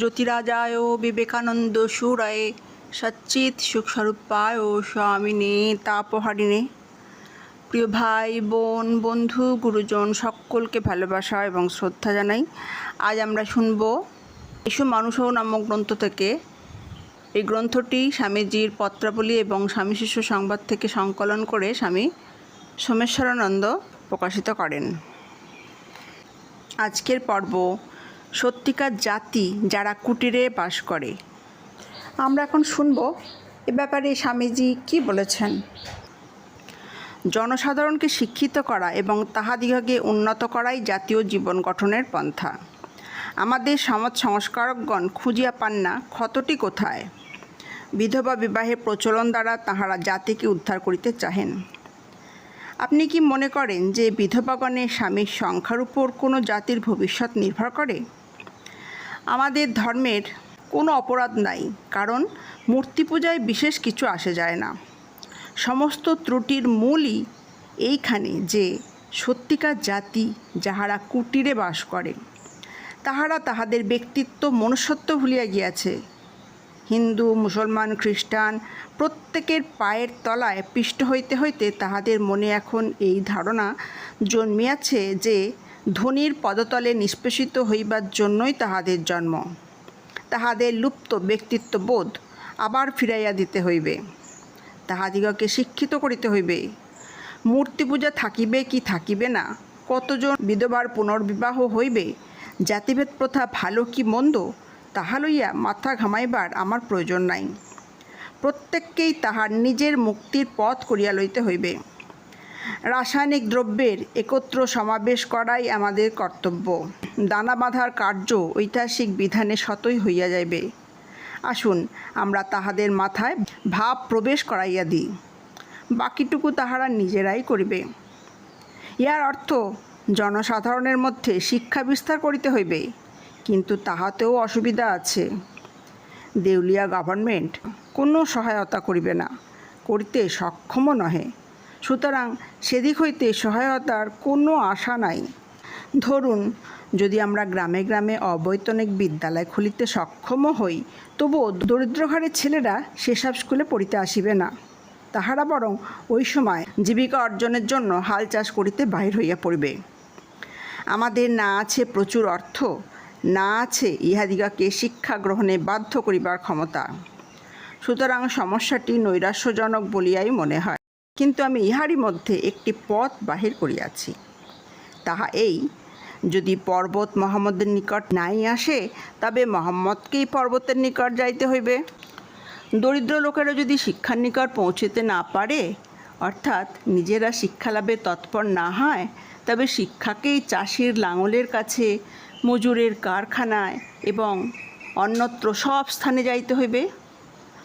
জ্যোতিরাজায় বিবেকানন্দ সুরায় সচ্চিত সুখস্বরূপায় স্বামিনে তাপহারিণে প্রিয় ভাই, বোন, বন্ধু, গুরুজন, সকলকে ভালোবাসা এবং শ্রদ্ধা জানাই। আজ আমরা শুনব এসু মানুষ নামক গ্রন্থ থেকে। এই গ্রন্থটি স্বামীজির পত্রাবলী এবং স্বামী শিষ্য সংবাদ থেকে সংকলন করে স্বামী সোমেশ্বরানন্দ প্রকাশিত করেন। আজকের পর্ব সত্যিকার জাতি যারা কুটিরে বাস করে। আমরা এখন শুনব এ ব্যাপারে স্বামীজি কি বলেছেন। জনসাধারণকে শিক্ষিত করা এবং তাহাদিগকে উন্নত করাই জাতীয় জীবন গঠনের পন্থা। আমাদের সমাজ সংস্কারকগণ খুঁজিয়া পান না ক্ষতটি কোথায়। বিধবা বিবাহের প্রচলন দ্বারা তাহারা জাতিকে উদ্ধার করিতে চাহেন। আপনি কি মনে করেন যে বিধবাগণের স্বামীর সংখ্যার উপর কোনো জাতির ভবিষ্যৎ নির্ভর করে? আমাদের ধর্মের কোনো অপরাধ নাই, কারণ মূর্তি পূজায় বিশেষ কিছু আসে যায় না। সমস্ত ত্রুটির মূলই এইখানে যে সত্যিকার জাতি যাহারা কুটিরে বাস করে, তাহারা তাহাদের ব্যক্তিত্ব মনুষ্যত্ব ভুলিয়া গিয়াছে। হিন্দু, মুসলমান, খ্রিস্টান প্রত্যেকের পায়ের তলায় পিষ্ট হইতে হইতে তাহাদের মনে এখন এই ধারণা জন্মিয়াছে যে ধনির পদতলে নিষ্পেষিত হইবার জন্যই তাহাদের জন্ম। তাহাদের লুপ্ত ব্যক্তিত্ব বোধ আবার ফিরাইয়া দিতে হইবে। তাহাদিগকে শিক্ষিত করিতে হইবে। মূর্তি পূজা থাকিবে কি থাকিবে না, কতজন বিধবার পুনর্বিবাহ হইবে, জাতিভেদ প্রথা ভালো কি মন্দ, তাহা লইয়া মাথা ঘামাইবার আমার প্রয়োজন নাই। প্রত্যেককেই তাহার নিজের মুক্তির পথ করিয়া লইতে হইবে। রাসায়নিক দ্রব্যের একত্র সমাবেশ করাই আমাদের কর্তব্য। দানা বাঁধার কার্য ঐতিহাসিক বিধানে শতই হইয়া যাইবে। আসুন, আমরা তাহাদের মাথায় ভাব প্রবেশ করাইয়া দিই। বাকিটুকু তাহারা নিজেরাই করিবে। ইহার অর্থ, জনসাধারণের মধ্যে শিক্ষা বিস্তার করিতে হইবে, কিন্তু তাহাতেও অসুবিধা আছে। দেউলিয়া গভর্নমেন্ট কোনো সহায়তা করিবে না, করিতে সক্ষমও নহে। সুতরাং সেদিক হইতে সহায়তার কোনো আশা নাই। ধরুন, যদি আমরা গ্রামে গ্রামে অবৈতনিক বিদ্যালয় খুলিতে সক্ষমও হই, তবুও দরিদ্র ঘরের ছেলেরা সেসব স্কুলে পড়িতে আসিবে না। তাহারা বরং ওই সময় জীবিকা অর্জনের জন্য হাল চাষ করিতে বাহির হইয়া পড়িবে। আমাদের না আছে প্রচুর অর্থ, না আছে ইহাদিগকে শিক্ষা গ্রহণে বাধ্য করিবার ক্ষমতা। সুতরাং সমস্যাটি নৈরাশ্যজনক বলিয়াই মনে হয়। কিন্তু আমি ইহারই মধ্যে একটি পথ বাহির করিয়াছি। তাহা এই, যদি পর্বত মোহাম্মদের নিকট নাই আসে, তবে মোহাম্মদকেই পর্বতের নিকট যাইতে হইবে। দরিদ্র লোকেরা যদি শিক্ষার নিকট পৌঁছিতে না পারে, অর্থাৎ নিজেরা শিক্ষালাভে তৎপর না হয়, তবে শিক্ষাকেই চাষির লাঙলের কাছে, মজুরের কারখানায় এবং অন্যত্র সব স্থানে যাইতে হইবে।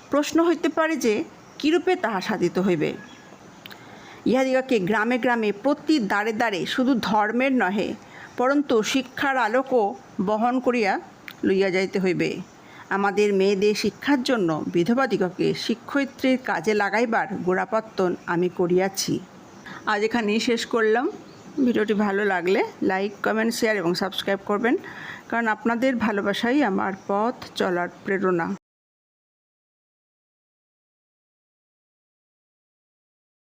প্রশ্ন হইতে পারে যে, কীরূপে তাহা সাধিত হইবে? ইহাদিগকে গ্রামে গ্রামে প্রতি দ্বারে দ্বারে শুধু ধর্মের নহে, পরন্তু শিক্ষার আলোকও বহন করিয়া লইয়া যাইতে হইবে। আমাদের মেয়েদের শিক্ষার জন্য বিধবাদিগকে শিক্ষয়িত্রীর কাজে লাগাইবার গোড়াপত্তন আমি করিয়াছি। আজ এখানেই শেষ করলাম। ভিডিওটি ভালো লাগলে লাইক, কমেন্ট, শেয়ার এবং সাবস্ক্রাইব করবেন, কারণ আপনাদের ভালোবাসাই আমার পথ চলার প্রেরণা।